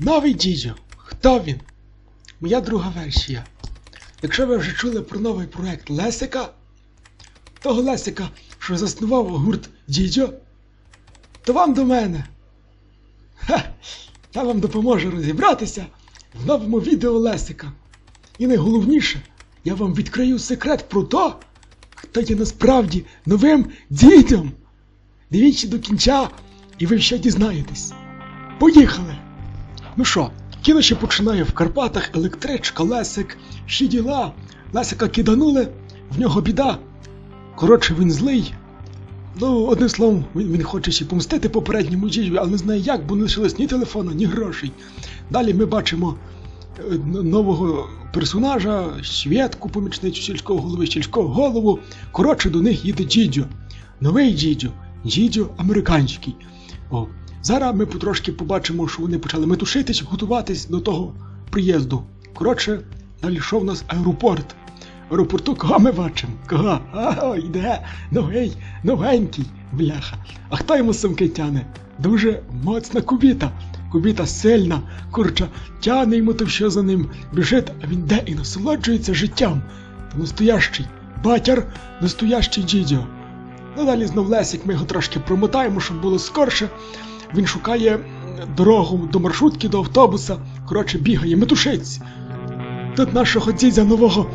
Новий дідьо. Хто він? Моя друга версія. Якщо ви вже чули про новий проект Лесика, того Лесика, що заснував гурт Дідьо, то вам до мене. Ха, я вам допоможу розібратися в новому відео Лесика. І найголовніше, я вам відкрию секрет про то, хто є насправді новим дідьом. Дивіться до кінця, і ви ще дізнаєтесь. Поїхали! Ну що, кіно ще починає в Карпатах, електричка, Лесик, ще діла. Лесика киданули, в нього біда. Коротше, він злий. Ну, одним словом, він, він хоче ще помстити попередньому дідю, але не знає як, бо не лишилось ні телефона, ні грошей. Далі ми бачимо е, нового персонажа, Свєтку, помічницю сільського голови, сільського голову. Коротше, до них їде дідьо. Новий дідьо, дідьо американський. Зараз ми потрошки побачимо, що вони почали метушитись, готуватись до того приїзду. Коротше, далі що в нас аеропорт. Аеропорту кого ми бачимо? Кого? Ага, йде новий, новенький, бляха. А хто йому сумки тяне? Дуже моцна кубіта. Кубіта сильна, курча, тяне йому то все за ним, біжить, а він йде і насолоджується життям. Та настоящий батяр, настоящий дідьо. Ну далі знов Лесик, ми його трошки промотаємо, щоб було скорше. Він шукає дорогу до маршрутки, до автобуса. Коротше, бігає, метушиться. Тут нашого дідя нового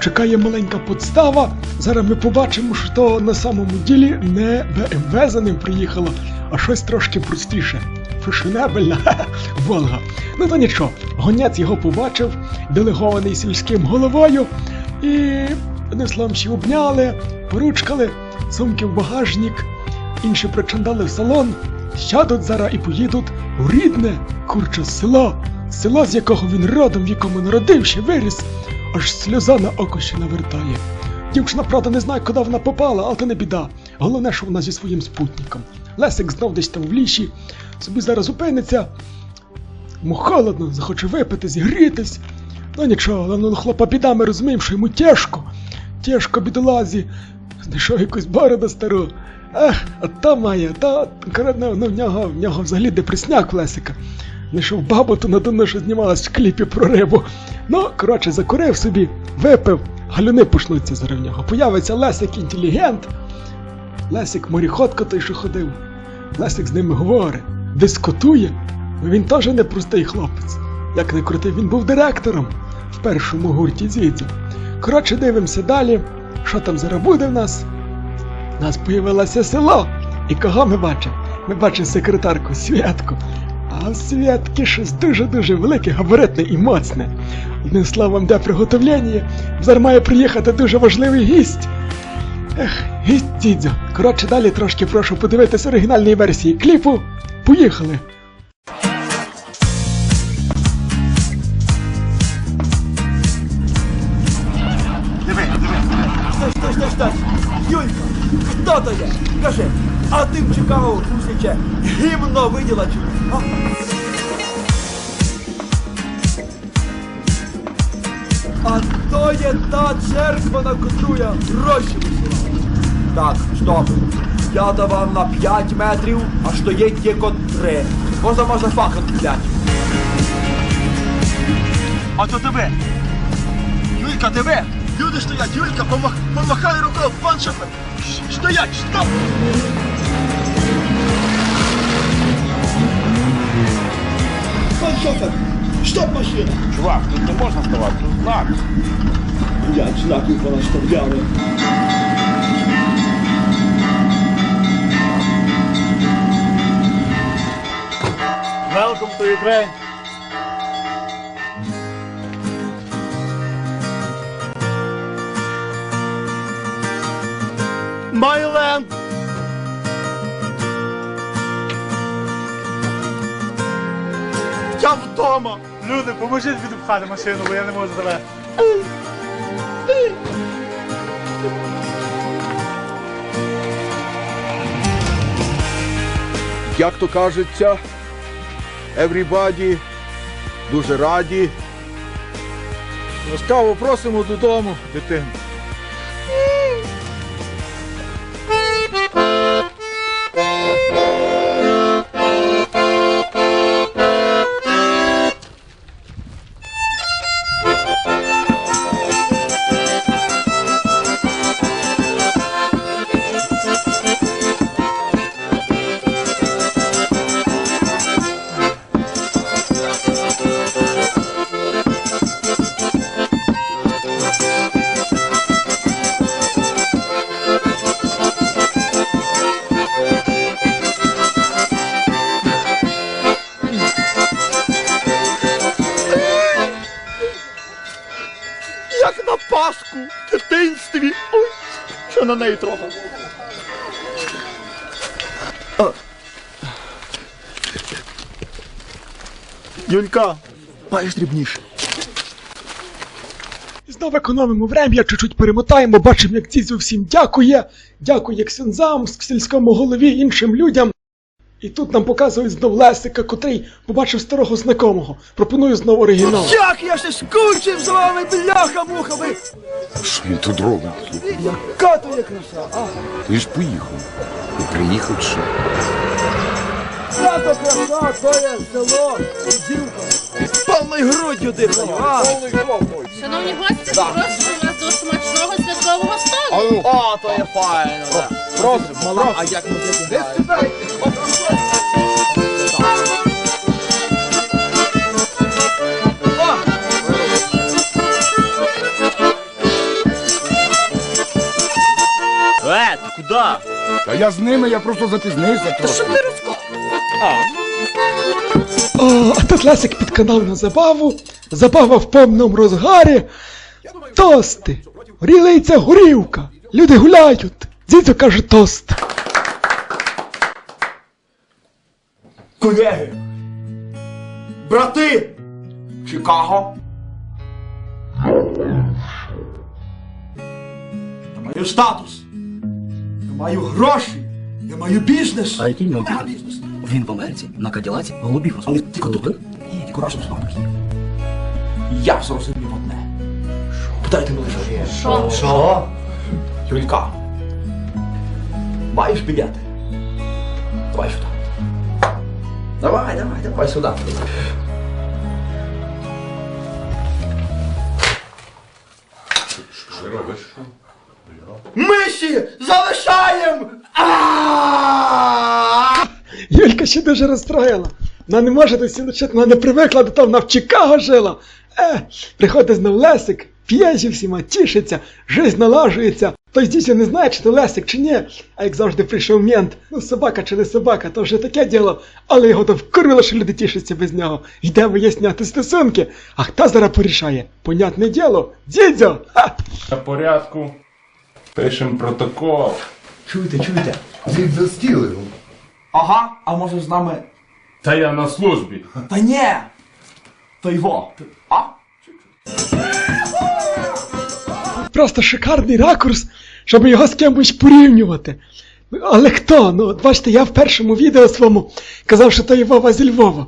чекає маленька подстава. Зараз ми побачимо, що на самому ділі не БМВ за ним приїхало, а щось трошки простіше. Фешенебельна Волга. Ну то нічого, гонець його побачив, делегований сільським головою, і словом обняли, поручкали, сумки в багажник, інші причандали в салон, сядуть зараз і поїдуть у рідне курче село, село, з якого він родом, в якому народився, виріс, аж сльоза на око ще навертає. Дівчина, правда, не знає, куди вона попала, але то не біда. Головне, що вона зі своїм спутником. Лесик знов десь там в лісі, собі зараз зупиниться. Йому холодно, захоче випити, зігрітись. Ну нічого, але ну, хлопа біда, ми розуміємо, що йому тяжко. Тяжко бідолазі. Знайшов якусь бороду стару. Ех, та має, та конкретно ну, в нього в нього взагалі депресняк Лесика. Знайшов бабу, то надумно, що знімалась в кліпі про рибу. Ну, коротше, закурив собі, випив, галюни почнуться зараз в нього. Появиться Лесик інтелігент. Лесик моріходка той, що ходив. Лесик з ними говорить, дискутує. Ну, Він теж не простий хлопець. Як не крутий, він був директором в першому гурті дідзю. Коротше, дивимося далі. Що там зараз буде в нас? У нас появилося село. І кого ми бачимо? Ми бачимо секретарку Святку. А в Святки щось дуже-дуже велике, габаритне і моцне. Одним словом, де приготовлення, зараз має приїхати дуже важливий гість. Ех, гість дідзю. Коротше, далі трошки прошу подивитися оригінальної версії кліпу. Поїхали! Стой, стой, стой! Юлька, хто то є? Кажи, а ти в Чикаго Кусяче гімно виділа чи ні? А? А то є та церква, на котру я гроші висилав. Так, стоп. Я давав на 5 метрів, а що є тільки 3. Можна можна факт блядь. А то тебе. Юлька, тебе. Люди стоять, Юлька, помах, помахай рукою, пан шофер. Стоять, стоп! Пан шофер, стоп машина. Чувак, тут не можна ставати, тут знак. Як знаків понаставляли. Welcome to Ukraine. Я вдома. Люди, поможіть відпхати машину, бо я не можу завести. як то кажеться, everybody дуже раді. Ласкаво просимо додому, дитину. На неї трохи. Юлька, маєш дрібніше. Знову економимо врем'я, чуть-чуть перемотаємо, бачимо, як дідзю всім дякує. Дякує ксензам, сільському голові, іншим людям. І тут нам показують знов Лесика, котрий побачив старого знакомого. Пропоную знову оригінал. Як я ще скучив з вами, бляха муха ви! Що він тут робить? Яка то є краса, а? Ти ж поїхав. Ти приїхав чи що? Яка то краса, то є село, дівка. Повною груддю дихаю, а? Шановні гості, запрошую вас до смачного святкового столу. О, то є файно. Просимо, мала, а як музику грають? Е, ти куди? Та я з ними, я просто запізнився трошки. О, а тут Лесик підканав на забаву. Забава в повному розгарі. Тости. Рілиться горівка. Люди гуляють. Дідзю каже тост. Колеги! Брати! Чикаго! Я маю статус! Я маю гроші! Я маю бізнес! А який в нього бізнес? Він в Америці, на Каділаці, голубів Але розповідає. тільки тут? Ні, тільки разом з вами. Я зрозумів одне. Питайте мене. Що? Що? Юлька. Маєш білети? Давай сюди. Давай, давай, давай сюди. Що робиш? Миші залишаємо! Юлька ще дуже розстроїла. Вона не може до сіночет, вона не привикла до того, вона в Чикаго жила. Е, приходить знов Лесик, п'є зі всіма, тішиться, жизнь налажується. Той дійсно не знає, чи то Лесик, чи ні. А як завжди прийшов мент, ну собака чи не собака, то вже таке діло. Але його то вкурило, що люди тішаться без нього. Йде виясняти стосунки. А хто зараз порішає? Понятне діло, дідзьо! Ха! На порядку. Пишемо протокол. Чуєте, чуєте? Він за стілем. Ага, а може з нами. Та я на службі. Та ні! То його. А? Просто шикарний ракурс, щоб його з кимось порівнювати. Але хто? Ну, от бачите, я в першому відео своєму казав, що то є Вова зі Львова.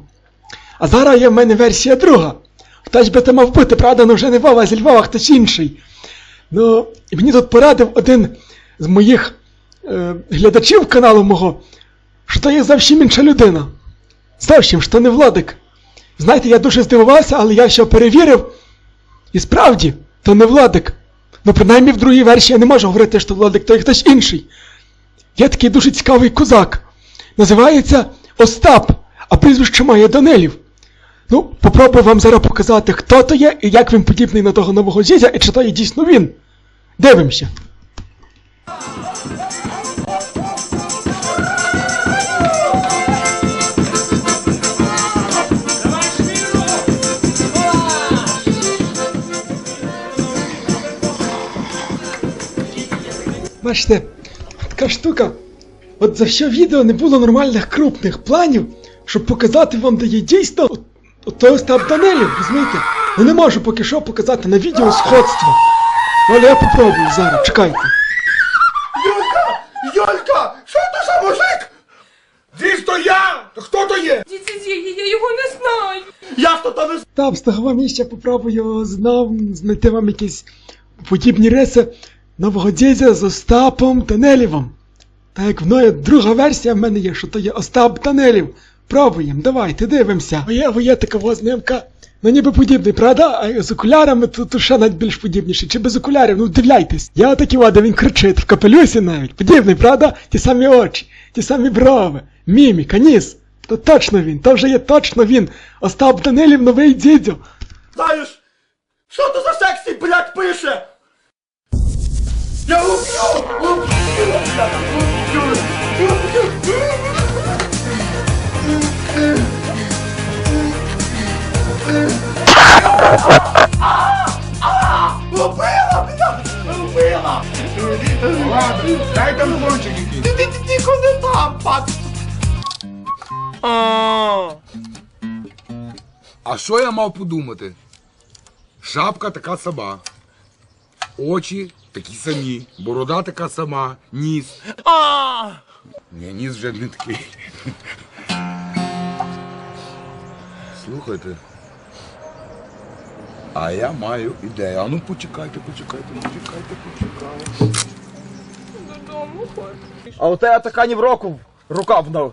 А зараз є в мене версія друга. Хтось би то мав бути, правда, ну вже не Вова зі Львова, а хтось інший. Ну, і мені тут порадив один з моїх е, глядачів каналу мого, що то є зовсім інша людина. Зовсім, що не Владик. Знаєте, я дуже здивувався, але я ще перевірив. І справді, то не Владик. Ну, принаймні в другій версії я не можу говорити, що Владик, то є хтось інший. Є такий дуже цікавий козак. Називається Остап, а прізвище має Данилів. Ну, попробую вам зараз показати, хто то є і як він подібний на того нового зізя, і чи то є дійсно він. Дивимося. Бачите, така штука. От за що відео не було нормальних крупних планів, щоб показати вам, де є дійсно от, от той Остап Данилів, розумієте? Ну не можу поки що показати на відео сходство. Але я попробую зараз, чекайте. Юлька! Юлька! Що то за мужик? То я! Хто то є? Дідзі, я його не знаю. Як то то не Там з того місця попробую знов знайти вам якісь подібні риси нового дідя з Остапом Данилівом. Так як мною друга версія в мене є, що то є Остап Данилів. Пробуємо, давайте дивимося. Моє воє така знимка. Ну ніби подібний, правда? А з окулярами то ще навіть більш подібніший. Чи без окулярів? Ну дивляйтесь. Я такий вода, він кричить в капелюсі навіть. Подібний, правда? Ті самі очі, ті самі брови, міміка, ніс. То точно він, то вже є точно він. Остап Данилів новий дідьо. знаєш? Що то за сексі, блядь, пише? Я убью! Убью! Убью! Убью! Убила меня! Убила! Ладно, дай там кончик якийсь. Ти ти ти не там, пат. А що я мав подумати? Шапка така сама. Очі такі самі. Борода така сама. Ніс. А! Ні, ніс вже не такий. Слухайте. А я маю ідею. А ну почекайте, почекайте, почекайте, почекайте. А у тебе така ні в року рука в на-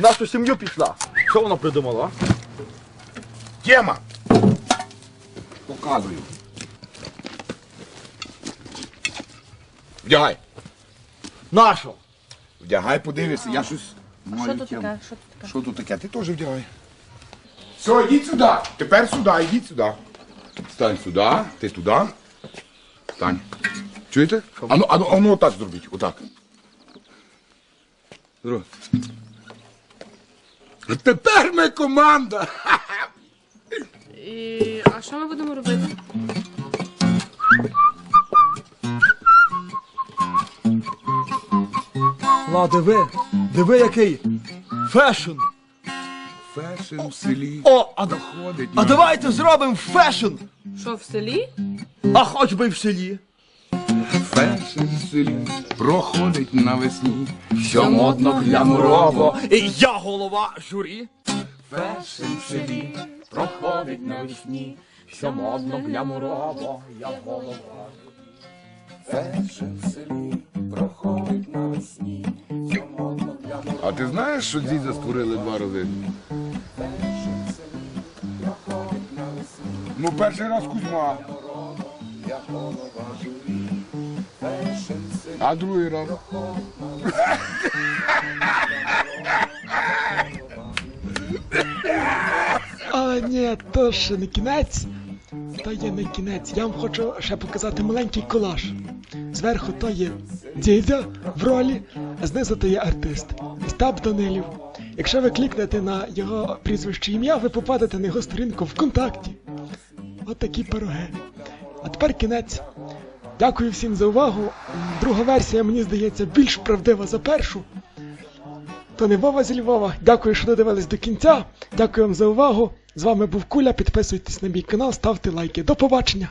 нашу сім'ю пішла. Що вона придумала? а? Тема! Показую. Вдягай. Нашу. Вдягай, подивися, я щось маю Що тут таке? Що тут таке? Що тут таке? Ти теж вдягай. Все, йдіть сюди. Тепер сюди, йдіть сюди. Стань сюди, ти туди. Стань. Чуєте? Ану, ану, ану отак зробіть, отак. Зро. Тепер ми команда. І... А що ми будемо робити? Ла, диви, диви який фешн. Фешн в селі. О, а, да- Ходить. а давайте зробимо фешн. Що в селі? А хоч би й в селі. Фешн в селі. Проходить навесні. Все модно, глянурово. І я голова журі. Фешн в селі. Проходить навесні. Все модно, глянурово. Я голова. Фешн в селі. Проходить навесні. Все модно, глянурово. А ти знаєш, що дідя створили два рази? Ну, перший раз Кузьма. А другий раз. Але ні, то ще не кінець. То є не кінець. Я вам хочу ще показати маленький колаж. Зверху то є дідя в ролі, знизу є артист. Остап Данилів. Якщо ви клікнете на його прізвище ім'я, ви попадете на його сторінку ВКонтакті. От такі пироги. А тепер кінець. Дякую всім за увагу. Друга версія, мені здається, більш правдива за першу. То не Вова зі Львова. Дякую, що додивились до кінця. Дякую вам за увагу. З вами був Куля. Підписуйтесь на мій канал, ставте лайки. До побачення!